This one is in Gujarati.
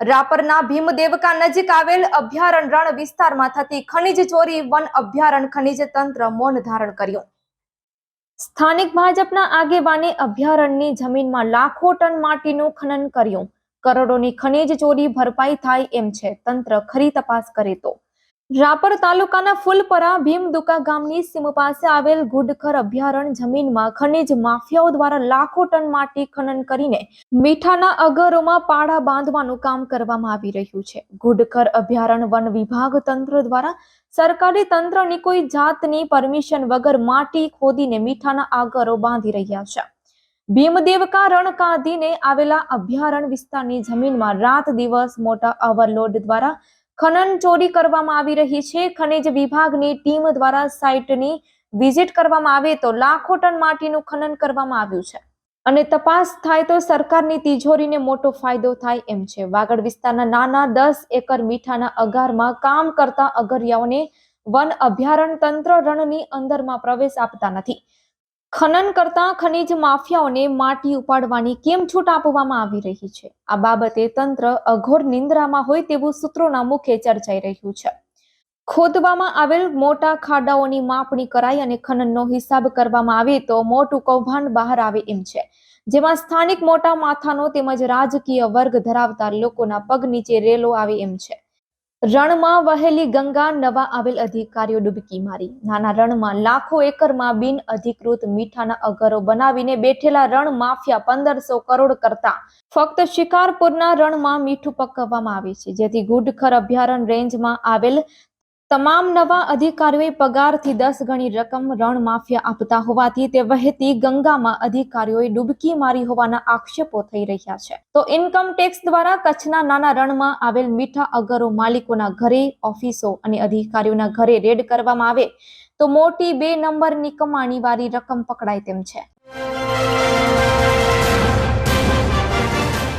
રાપરના ભીમદેવકા નજીક આવેલ અભયારણ્ય રણ વિસ્તારમાં થતી ખનિજ ચોરી વન અભ્યારણ ખનિજ તંત્ર મૌન ધારણ કર્યું. સ્થાનિક ભાજપના આગેવાને અભયારણ્યની જમીનમાં લાખો ટન માટીનું ખનન કર્યું. કરોડોની ખનિજ ચોરી ભરપાઈ થાય એમ છે. તંત્ર ખરી તપાસ કરે તો. રાપર તાલુકાના ફૂલપરા ભીમદુકા ગામની સીમ પાસે આવેલ ગુડખર અભયારણ્ય જમીનમાં ખનિજ માફિયાઓ દ્વારા લાખો ટન માટી ખનન કરીને મીઠાના અગરોમાં પાડા બાંધવાનું કામ કરવામાં આવી રહ્યું છે. ગુડખર અભયારણ્ય વન વિભાગ તંત્ર દ્વારા સરકારી તંત્રની કોઈ જાતની પરમિશન વગર માટી ખોદીને મીઠાના આગરો બાંધી રહ્યા છે. ભીમદેવકા રણ કાંધીને આવેલા અભયારણ્ય વિસ્તારની જમીનમાં રાત દિવસ મોટા ઓવરલોડ દ્વારા ખનન ચોરી કરવામાં આવી રહી છે. ખનિજ વિભાગની ટીમ દ્વારા સાઇટની વિઝિટ કરવામાં આવે તો લાખો ટન માટીનું ખનન કરવામાં આવ્યું છે. અને તપાસ થાય તો સરકારની તિજોરીને મોટો ફાયદો થાય એમ છે. વાગડ વિસ્તારના નાના દસ એકર મીઠાના અગારમાં કામ કરતા અગરિયાઓને વન અભયારણ્ય તંત્ર રણની અંદરમાં પ્રવેશ આપતા નથી. ખનન કરતા ખનિજ માફિયાઓને માટી ઉપાડવાની કેમ છૂટ આપવામાં આવી રહી છે? આ બાબતે તંત્ર અઘોર નિંદ્રામાં હોય તેવું સૂત્રોના મુખે ચર્ચાઈ રહ્યું છે. ખોદવામાં આવેલ મોટા ખાડાઓની માપણી કરાઈ અને ખનનનો હિસાબ કરવામાં આવે તો મોટું કૌભાંડ બહાર આવે એમ છે. જેમાં સ્થાનિક મોટા માથાનો તેમજ રાજકીય વર્ગ ધરાવતા લોકોના પગ નીચે રેલો આવે એમ છે. રણમાં વહેલી ગંગા નવા આવેલ અધિકારીઓ ડૂબકી મારી. નાના રણમાં લાખો એકરમાં બિન અધિકૃત મીઠાના અગરો બનાવીને બેઠેલા રણ માફિયા પંદરસો કરોડ કરતા ફક્ત શિકારપુરના રણમાં મીઠું પકવવામાં આવે છે. જેથી ગુડખર અભયારણ્ય રેન્જમાં આવેલ તમામ નવા અધિકારીઓએ પગારથી દસ ગણી રકમ રણ માફિયા આપતા હોવાથી તે વહેતી ગંગામાં અધિકારીઓએ ડૂબકી મારી હોવાના આક્ષેપો થઈ રહ્યા છે. તો ઇન્કમ ટેક્સ દ્વારા કચ્છના નાના રણમાં આવેલ મીઠા અગરો માલિકોના ઘરે, ઓફિસો અને અધિકારીઓના ઘરે રેડ કરવામાં આવે તો મોટી બે નંબરની કમાણીવાળી રકમ પકડાય તેમ છે.